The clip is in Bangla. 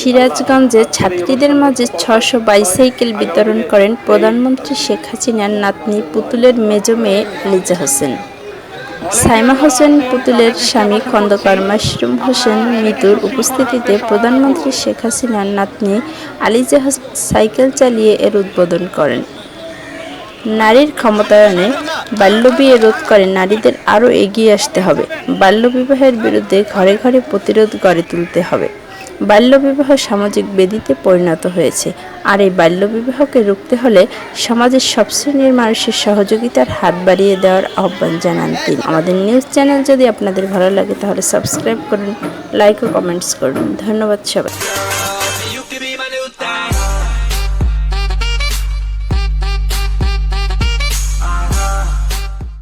সিরাজগঞ্জে ছাত্রীদের মাঝে ছশো বাইসাইকেল বিতরণ করেন প্রধানমন্ত্রী শেখ হাসিনার নাতনি পুতুলের মেজ মেয়ে লিজা হোসেন। সাইমা হোসেন পুতুলের স্বামী খন্দকার মাশরুম হোসেন মিতুর উপস্থিতিতে প্রধানমন্ত্রী শেখ হাসিনার নাতনি আলিজা সাইকেল চালিয়ে এর উদ্বোধন করেন। নারীর ক্ষমতায়নে বাল্যবিয়ে রোধ করে নারীদের আরও এগিয়ে আসতে হবে। বাল্যবিবাহের বিরুদ্ধে ঘরে ঘরে প্রতিরোধ গড়ে তুলতে হবে। বাল্যবিবাহ সামাজিক বেদিতে পরিণত হয়েছে। আর এই বাল্যবিবাহকে রুখতে হলে সমাজের সব শ্রেণির মানুষের সহযোগিতার হাত বাড়িয়ে দেওয়ার আহ্বান জানান তিনি। আমাদের নিউজ চ্যানেল যদি আপনাদের ভালো লাগে তাহলে সাবস্ক্রাইব করুন লাইক ও কমেন্টস করুন। ধন্যবাদ সবাই